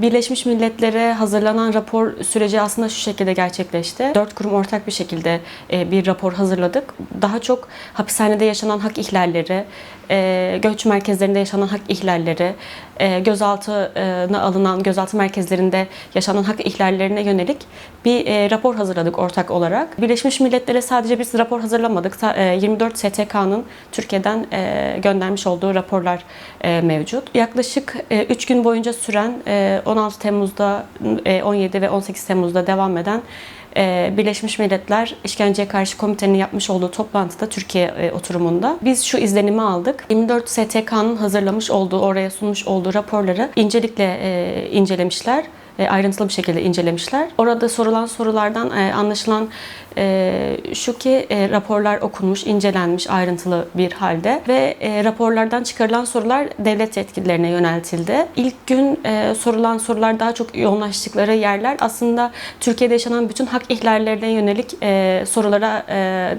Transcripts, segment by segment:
Birleşmiş Milletler'e hazırlanan rapor süreci aslında şu şekilde gerçekleşti. Dört kurum ortak bir şekilde e, bir rapor hazırladık. Daha çok hapishanede yaşanan hak ihlalleri, e, göç merkezlerinde yaşanan hak ihlalleri, e, gözaltına alınan gözaltı merkezlerinde yaşanan hak ihlallerine yönelik bir e, rapor hazırladık ortak olarak. Birleşmiş Milletler'e sadece biz rapor hazırlamadık. E, 24 STK'nın Türkiye'den e, göndermiş olduğu raporlar e, mevcut. Yaklaşık 3 gün boyunca süren e, 16 Temmuz'da, e, 17 ve 18 Temmuz'da devam eden e, Birleşmiş Milletler İşkenceye Karşı Komitenin yapmış olduğu toplantıda Türkiye e, oturumunda biz şu izlenimi aldık. 24 STK'nın hazırlamış olduğu, oraya sunmuş olduğu raporları incelikle e, incelemişler e, ayrıntılı bir şekilde incelemişler. Orada sorulan sorulardan anlaşılan e, şu ki e, raporlar okunmuş, incelenmiş ayrıntılı bir halde ve e, raporlardan çıkarılan sorular devlet yetkililerine yöneltildi. İlk gün e, sorulan sorular daha çok yoğunlaştıkları yerler aslında Türkiye'de yaşanan bütün hak ihlallerine yönelik e, sorulara e,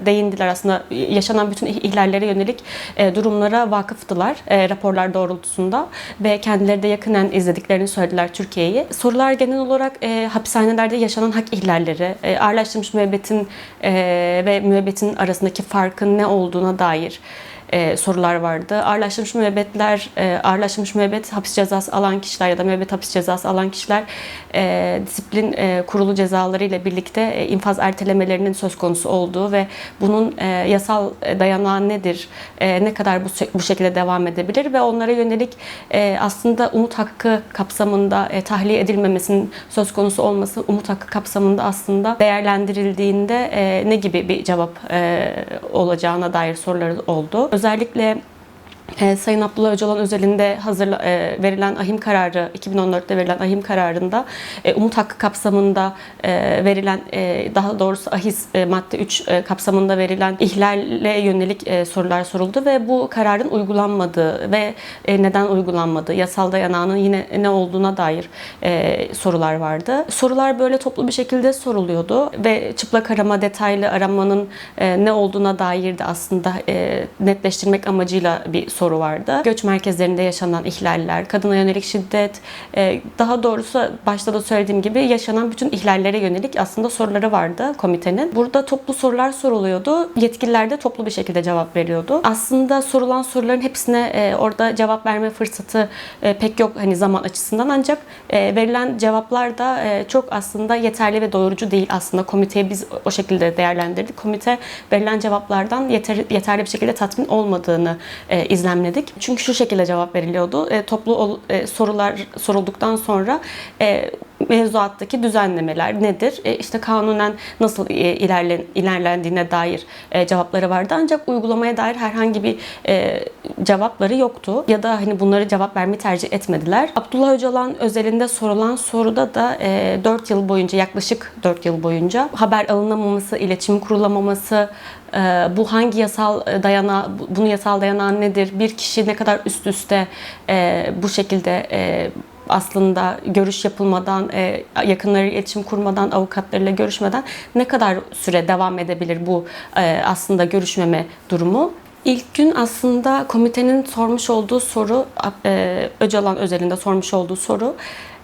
değindiler. Aslında yaşanan bütün ihlallere yönelik e, durumlara vakıftılar e, raporlar doğrultusunda ve kendileri de yakından izlediklerini söylediler Türkiye'yi. Sorular genel olarak e, hapishanelerde yaşanan hak ihlalleri, e, ağırlaştırılmış müebbetin e, ve müebbetin arasındaki farkın ne olduğuna dair e, sorular vardı. Ağırlaştırılmış müebbetler, e, ağırlaştırılmış müebbet hapis cezası alan kişiler ya da müebbet hapis cezası alan kişiler e, disiplin e, kurulu cezaları ile birlikte e, infaz ertelemelerinin söz konusu olduğu ve bunun e, yasal dayanağı nedir, e, ne kadar bu, bu şekilde devam edebilir ve onlara yönelik e, aslında umut hakkı kapsamında e, tahliye edilmemesinin söz konusu olması umut hakkı kapsamında aslında değerlendirildiğinde e, ne gibi bir cevap e, olacağına dair soruları oldu. Özellikle e, Sayın Abdullah Öcalan özelinde hazırla, e, verilen ahim kararı, 2014'te verilen ahim kararında e, umut hakkı kapsamında e, verilen, e, daha doğrusu ahis e, madde 3 e, kapsamında verilen ihlalle yönelik e, sorular soruldu ve bu kararın uygulanmadığı ve e, neden uygulanmadığı, yasal dayanağının yine ne olduğuna dair e, sorular vardı. Sorular böyle toplu bir şekilde soruluyordu ve çıplak arama, detaylı aramanın e, ne olduğuna dair de aslında e, netleştirmek amacıyla bir soru vardı. Göç merkezlerinde yaşanan ihlaller, kadına yönelik şiddet, e, daha doğrusu başta da söylediğim gibi yaşanan bütün ihlallere yönelik aslında soruları vardı komitenin. Burada toplu sorular soruluyordu. Yetkililer de toplu bir şekilde cevap veriyordu. Aslında sorulan soruların hepsine e, orada cevap verme fırsatı e, pek yok hani zaman açısından ancak verilen cevaplar da çok aslında yeterli ve doyurucu değil aslında. Komiteye biz o şekilde değerlendirdik. Komite verilen cevaplardan yeter, yeterli bir şekilde tatmin olmadığını e, izlemledik. Çünkü şu şekilde cevap veriliyordu. E, toplu ol- e, sorular sorulduktan sonra e, mevzuattaki düzenlemeler nedir? E, işte kanunen nasıl e, ilerlen, ilerlendiğine dair e, cevapları vardı. Ancak uygulamaya dair herhangi bir e, cevapları yoktu. Ya da hani bunları cevap vermeyi tercih etmediler. Abdullah Öcalan özelinde sorulan soruda da e, 4 yıl boyunca yaklaşık 4 yıl boyunca haber alınamaması, iletişim kurulamaması, e, bu hangi yasal dayanağı, bu- bunun yasal dayanağı nedir? Bir kişi ne kadar üst üste e, bu şekilde e, aslında görüş yapılmadan, e, yakınları iletişim kurmadan, avukatlarıyla görüşmeden ne kadar süre devam edebilir bu e, aslında görüşmeme durumu? İlk gün aslında komitenin sormuş olduğu soru, e, Öcalan özelinde sormuş olduğu soru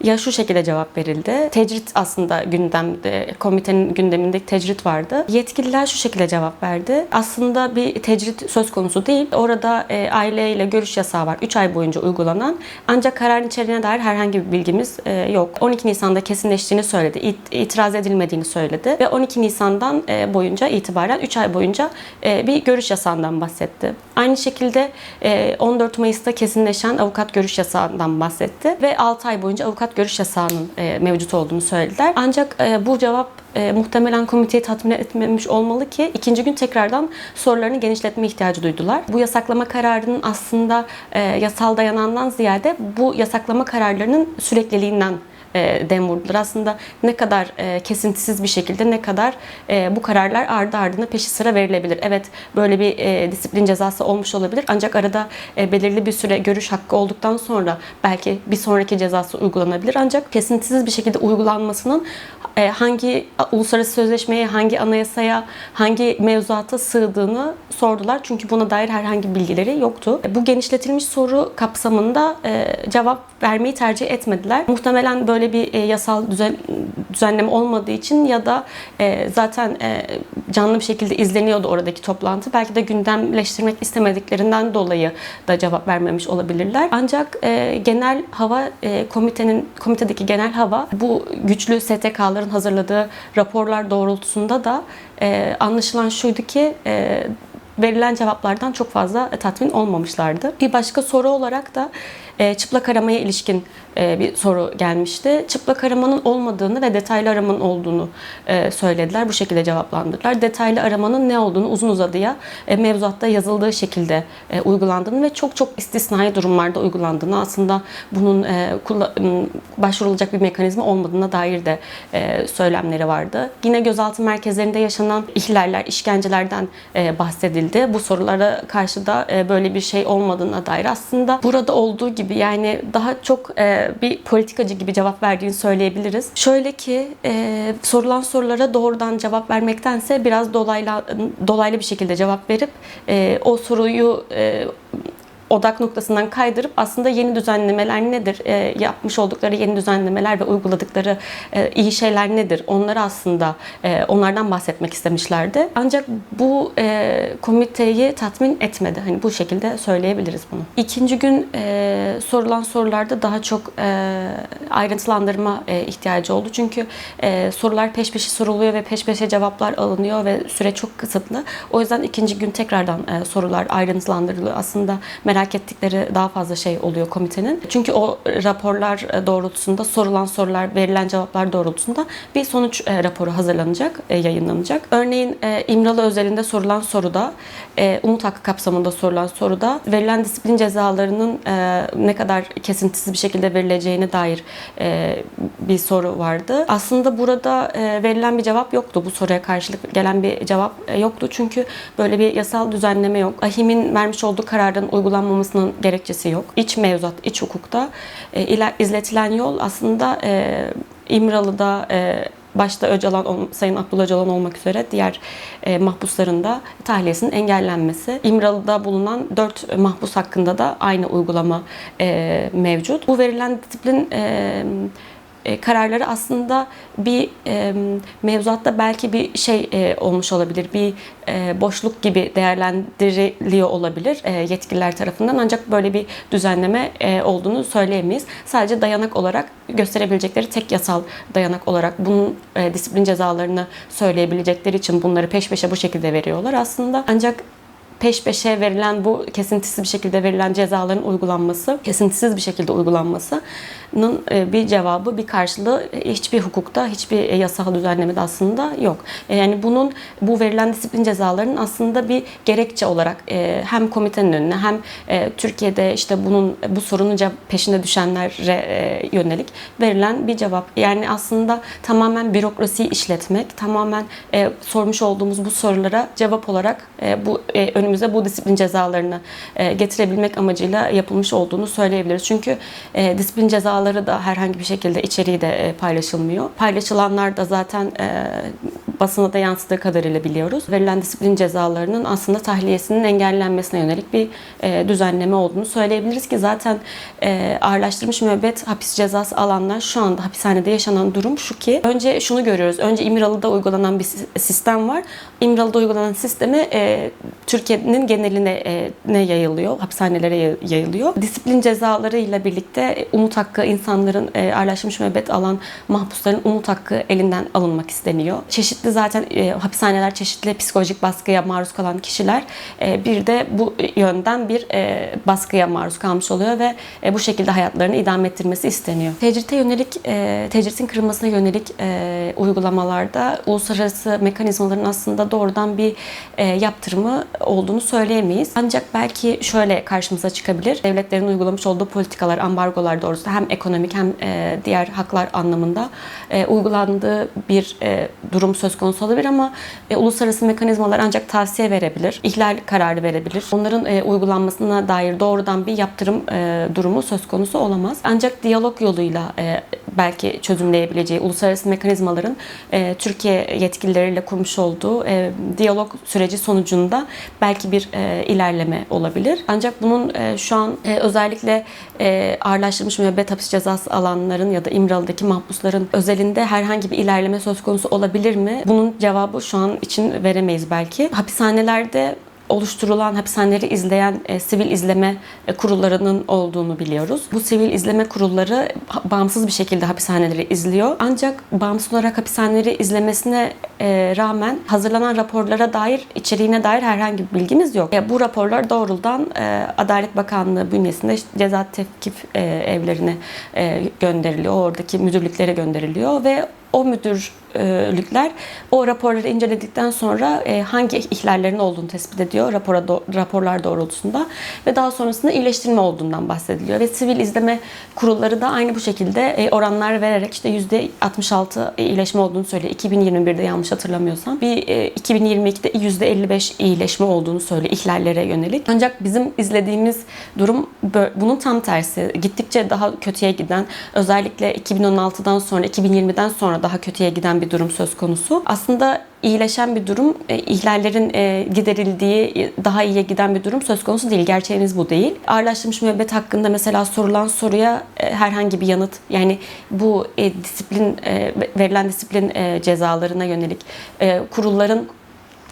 ya şu şekilde cevap verildi. Tecrit aslında gündemde, komitenin gündeminde tecrit vardı. Yetkililer şu şekilde cevap verdi. Aslında bir tecrit söz konusu değil. Orada e, aileyle görüş yasağı var. 3 ay boyunca uygulanan. Ancak kararın içeriğine dair herhangi bir bilgimiz e, yok. 12 Nisan'da kesinleştiğini söyledi. İt- itiraz edilmediğini söyledi. Ve 12 Nisan'dan e, boyunca itibaren 3 ay boyunca e, bir görüş yasağından bahsetti. Aynı şekilde e, 14 Mayıs'ta kesinleşen avukat görüş yasağından bahsetti. Ve 6 ay boyunca avukat görüş yasağının e, mevcut olduğunu söylediler. Ancak e, bu cevap e, muhtemelen komiteyi tatmin etmemiş olmalı ki ikinci gün tekrardan sorularını genişletme ihtiyacı duydular. Bu yasaklama kararının aslında e, yasal dayanağından ziyade bu yasaklama kararlarının sürekliliğinden e, dem vurdular. Aslında ne kadar e, kesintisiz bir şekilde ne kadar e, bu kararlar ardı ardına peşi sıra verilebilir. Evet böyle bir e, disiplin cezası olmuş olabilir ancak arada e, belirli bir süre görüş hakkı olduktan sonra belki bir sonraki cezası uygulanabilir. Ancak kesintisiz bir şekilde uygulanmasının e, hangi uluslararası sözleşmeye, hangi anayasaya, hangi mevzuata sığdığını sordular. Çünkü buna dair herhangi bilgileri yoktu. Bu genişletilmiş soru kapsamında e, cevap vermeyi tercih etmediler. Muhtemelen böyle bir e, yasal düzen, düzenleme olmadığı için ya da e, zaten e, canlı bir şekilde izleniyordu oradaki toplantı. Belki de gündemleştirmek istemediklerinden dolayı da cevap vermemiş olabilirler. Ancak e, genel hava e, komitenin komitedeki genel hava bu güçlü STK'ların hazırladığı raporlar doğrultusunda da e, anlaşılan şuydu ki e, verilen cevaplardan çok fazla tatmin olmamışlardı. Bir başka soru olarak da e, çıplak aramaya ilişkin e, bir soru gelmişti. Çıplak aramanın olmadığını ve detaylı aramanın olduğunu e, söylediler. Bu şekilde cevaplandırdılar. Detaylı aramanın ne olduğunu uzun uzadıya e, mevzuatta yazıldığı şekilde e, uygulandığını ve çok çok istisnai durumlarda uygulandığını aslında bunun e, başvurulacak bir mekanizma olmadığına dair de e, söylemleri vardı. Yine gözaltı merkezlerinde yaşanan ihlaller, işkencelerden e, bahsedildi. Bu sorulara karşı da e, böyle bir şey olmadığına dair aslında burada olduğu gibi yani daha çok e, bir politikacı gibi cevap verdiğini söyleyebiliriz. Şöyle ki e, sorulan sorulara doğrudan cevap vermektense biraz dolaylı dolaylı bir şekilde cevap verip o soruyu odak noktasından kaydırıp aslında yeni düzenlemeler nedir? E, yapmış oldukları yeni düzenlemeler ve uyguladıkları e, iyi şeyler nedir? Onları aslında e, onlardan bahsetmek istemişlerdi. Ancak bu e, komiteyi tatmin etmedi. Hani bu şekilde söyleyebiliriz bunu. İkinci gün e, sorulan sorularda daha çok e, ayrıntılandırma e, ihtiyacı oldu. Çünkü e, sorular peş peşe soruluyor ve peş peşe cevaplar alınıyor ve süre çok kısıtlı. O yüzden ikinci gün tekrardan e, sorular ayrıntılandırılıyor. Aslında ettikleri daha fazla şey oluyor komitenin. Çünkü o raporlar e, doğrultusunda sorulan sorular, verilen cevaplar doğrultusunda bir sonuç e, raporu hazırlanacak, e, yayınlanacak. Örneğin İmralı özelinde sorulan soruda, umut hakkı kapsamında sorulan soruda verilen disiplin cezalarının ne kadar kesintisiz bir şekilde verileceğine dair bir soru vardı. Aslında burada verilen bir cevap yoktu. Bu soruya karşılık gelen bir cevap yoktu. Çünkü böyle bir yasal düzenleme yok. AHİM'in vermiş olduğu kararın uygulanmamasının gerekçesi yok. İç mevzuat, iç hukukta e, izletilen yol aslında e, İmralı'da e, başta Öcalan, Sayın Abdullah Öcalan olmak üzere diğer e, mahpusların da tahliyesinin engellenmesi. İmralı'da bulunan 4 mahpus hakkında da aynı uygulama e, mevcut. Bu verilen disiplin e, e, kararları aslında bir e, mevzuatta belki bir şey e, olmuş olabilir, bir boşluk gibi değerlendiriliyor olabilir yetkililer tarafından ancak böyle bir düzenleme olduğunu söyleyemeyiz. Sadece dayanak olarak gösterebilecekleri tek yasal dayanak olarak bunun disiplin cezalarını söyleyebilecekleri için bunları peş peşe bu şekilde veriyorlar aslında. Ancak peş peşe verilen bu kesintisiz bir şekilde verilen cezaların uygulanması, kesintisiz bir şekilde uygulanmasının e, bir cevabı, bir karşılığı hiçbir hukukta, hiçbir e, yasal düzenlemede aslında yok. E, Yani bunun bu verilen disiplin cezalarının aslında bir gerekçe olarak e, hem komitenin önüne hem e, Türkiye'de işte bunun bu sorunun peşinde düşenlere e, yönelik verilen bir cevap. Yani aslında tamamen bürokrasiyi işletmek, tamamen e, sormuş olduğumuz bu sorulara cevap olarak e, bu e, önümüze bu disiplin cezalarını e, getirebilmek amacıyla yapılmış olduğunu söyleyebiliriz. Çünkü e, disiplin cezaları da herhangi bir şekilde içeriği de e, paylaşılmıyor. Paylaşılanlar da zaten e, basına da yansıdığı kadarıyla biliyoruz. Verilen disiplin cezalarının aslında tahliyesinin engellenmesine yönelik bir e, düzenleme olduğunu söyleyebiliriz ki zaten e, ağırlaştırılmış müebbet hapis cezası alanlar şu anda hapishanede yaşanan durum şu ki önce şunu görüyoruz. Önce İmralı'da uygulanan bir si- sistem var. İmralı'da uygulanan sistemi e, Türkiye'nin geneline e, ne yayılıyor, hapishanelere yay- yayılıyor. Disiplin cezalarıyla birlikte e, umut hakkı insanların e, ağırlaştırılmış müebbet alan mahpusların umut hakkı elinden alınmak isteniyor. Çeşitli çeşitli zaten e, hapishaneler çeşitli psikolojik baskıya maruz kalan kişiler e, bir de bu yönden bir e, baskıya maruz kalmış oluyor ve e, bu şekilde hayatlarını idame ettirmesi isteniyor. Tecrite yönelik, e, tecritin kırılmasına yönelik e, uygulamalarda uluslararası mekanizmaların aslında doğrudan bir e, yaptırımı olduğunu söyleyemeyiz. Ancak belki şöyle karşımıza çıkabilir. Devletlerin uygulamış olduğu politikalar, ambargolar doğrusu hem ekonomik hem e, diğer haklar anlamında e, uygulandığı bir e, durum söz konusu olabilir ama e, uluslararası mekanizmalar ancak tavsiye verebilir, ihlal kararı verebilir. Onların e, uygulanmasına dair doğrudan bir yaptırım e, durumu söz konusu olamaz. Ancak diyalog yoluyla e, belki çözümleyebileceği uluslararası mekanizmaların e, Türkiye yetkilileriyle kurmuş olduğu e, diyalog süreci sonucunda belki bir e, ilerleme olabilir. Ancak bunun e, şu an e, özellikle e, ağırlaştırılmış müebbet hapis cezası alanların ya da İmralı'daki mahpusların özelinde herhangi bir ilerleme söz konusu olabilir mi? Bunun cevabı şu an için veremeyiz belki. Hapishanelerde oluşturulan hapishaneleri izleyen e, sivil izleme e, kurullarının olduğunu biliyoruz. Bu sivil izleme kurulları bağımsız bir şekilde hapishaneleri izliyor. Ancak bağımsız olarak hapishaneleri izlemesine e, rağmen hazırlanan raporlara dair, içeriğine dair herhangi bir bilgimiz yok. E, bu raporlar doğrudan e, Adalet Bakanlığı bünyesinde ceza tevkif e, evlerine e, gönderiliyor. Oradaki müdürlüklere gönderiliyor ve o müdürlükler o raporları inceledikten sonra e, hangi ihlallerin olduğunu tespit ediyor rapora do- raporlar doğrultusunda ve daha sonrasında iyileştirme olduğundan bahsediliyor ve sivil izleme kurulları da aynı bu şekilde e, oranlar vererek işte %66 iyileşme olduğunu söylüyor. 2021'de yanlış hatırlamıyorsam. Bir e, 2022'de %55 iyileşme olduğunu söylüyor ihlallere yönelik. Ancak bizim izlediğimiz durum bunun tam tersi. Gittikçe daha kötüye giden özellikle 2016'dan sonra 2020'den sonra daha kötüye giden bir durum söz konusu. Aslında iyileşen bir durum, e, ihlallerin e, giderildiği, e, daha iyiye giden bir durum söz konusu değil. Gerçeğimiz bu değil. Ağırlaştırılmış müebbet hakkında mesela sorulan soruya herhangi bir yanıt, yani bu disiplin, verilen disiplin cezalarına yönelik kurulların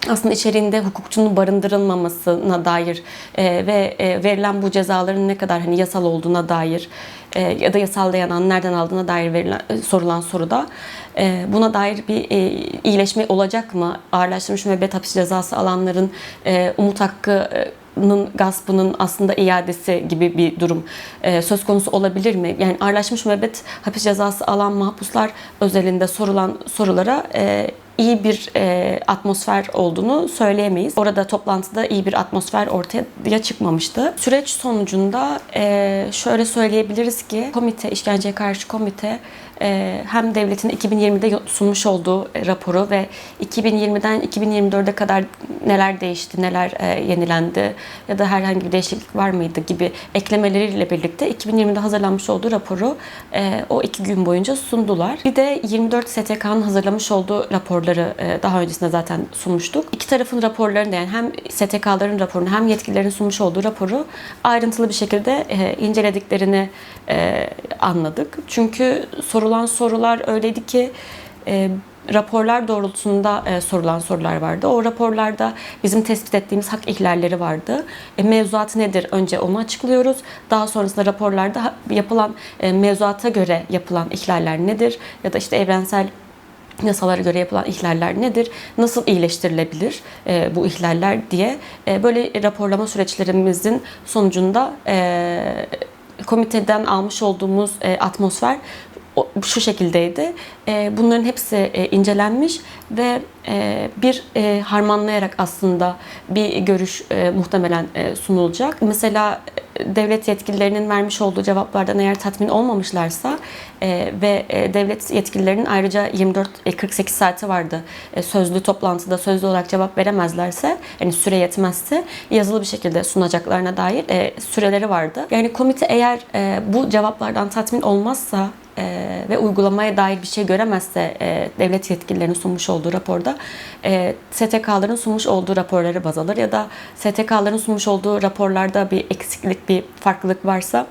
aslında içeriğinde hukukçunun barındırılmamasına dair e, ve e, verilen bu cezaların ne kadar hani yasal olduğuna dair e, ya da yasal dayanan nereden aldığına dair verilen e, sorulan soruda e, buna dair bir e, iyileşme olacak mı? Ağırlaştırılmış müebbet hapis cezası alanların e, umut hakkı e, nın gaspının aslında iadesi gibi bir durum e, söz konusu olabilir mi? Yani ağırlaşmış müebbet hapis cezası alan mahpuslar özelinde sorulan sorulara e, iyi bir e, atmosfer olduğunu söyleyemeyiz. Orada toplantıda iyi bir atmosfer ortaya çıkmamıştı. Süreç sonucunda e, şöyle söyleyebiliriz ki komite, işkenceye karşı komite hem devletin 2020'de sunmuş olduğu e, raporu ve 2020'den 2024'e kadar neler değişti, neler e, yenilendi ya da herhangi bir değişiklik var mıydı gibi eklemeleriyle birlikte 2020'de hazırlanmış olduğu raporu e, o iki gün boyunca sundular. Bir de 24 STK'nın hazırlamış olduğu raporları daha öncesinde zaten sunmuştuk. İki tarafın raporlarını da yani hem STK'ların raporunu hem yetkililerin sunmuş olduğu raporu ayrıntılı bir şekilde incelediklerini anladık. Çünkü sorulan sorular öyleydi ki e, raporlar doğrultusunda e, sorulan sorular vardı. O raporlarda bizim tespit ettiğimiz hak ihlalleri vardı. E, mevzuat nedir? Önce onu açıklıyoruz. Daha sonrasında raporlarda yapılan e, mevzuata göre yapılan ihlaller nedir? Ya da işte evrensel yasalara göre yapılan ihlaller nedir? Nasıl iyileştirilebilir e, bu ihlaller diye e, böyle raporlama süreçlerimizin sonucunda e, komiteden almış olduğumuz e, atmosfer şu şekildeydi. E, bunların hepsi e, incelenmiş ve e, bir harmanlayarak aslında bir görüş muhtemelen sunulacak. Mesela devlet yetkililerinin vermiş olduğu cevaplardan eğer tatmin olmamışlarsa ve devlet yetkililerinin ayrıca 24 e, 48 saati vardı. Sözlü toplantıda sözlü olarak cevap veremezlerse, yani süre yetmezse yazılı bir şekilde sunacaklarına dair süreleri vardı. Yani komite eğer bu cevaplardan tatmin olmazsa e, ve uygulamaya dair bir şey göremezse e, devlet yetkililerinin sunmuş olduğu raporda e, STK'ların sunmuş olduğu raporları baz alır ya da STK'ların sunmuş olduğu raporlarda bir eksiklik, bir farklılık varsa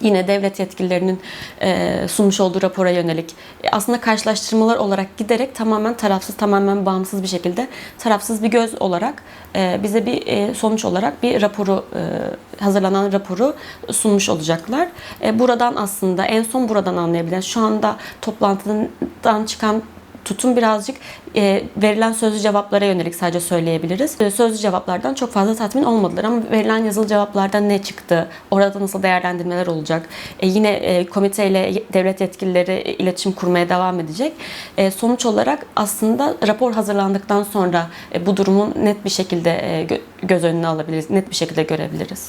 yine devlet yetkililerinin e, sunmuş olduğu rapora yönelik e, aslında karşılaştırmalar olarak giderek tamamen tarafsız, tamamen bağımsız bir şekilde tarafsız bir göz olarak e, bize bir sonuç olarak bir raporu hazırlanan raporu sunmuş olacaklar. Buradan aslında en son buradan anlayabilen şu anda toplantıdan çıkan tutum birazcık e, verilen sözlü cevaplara yönelik sadece söyleyebiliriz. E, Sözlü cevaplardan çok fazla tatmin olmadılar ama verilen yazılı cevaplardan ne çıktı? Orada nasıl değerlendirmeler olacak? E, yine e, komiteyle devlet yetkilileri iletişim kurmaya devam edecek. E, sonuç olarak aslında rapor hazırlandıktan sonra e, bu durumun net bir şekilde e, gö- göz önüne alabiliriz, net bir şekilde görebiliriz.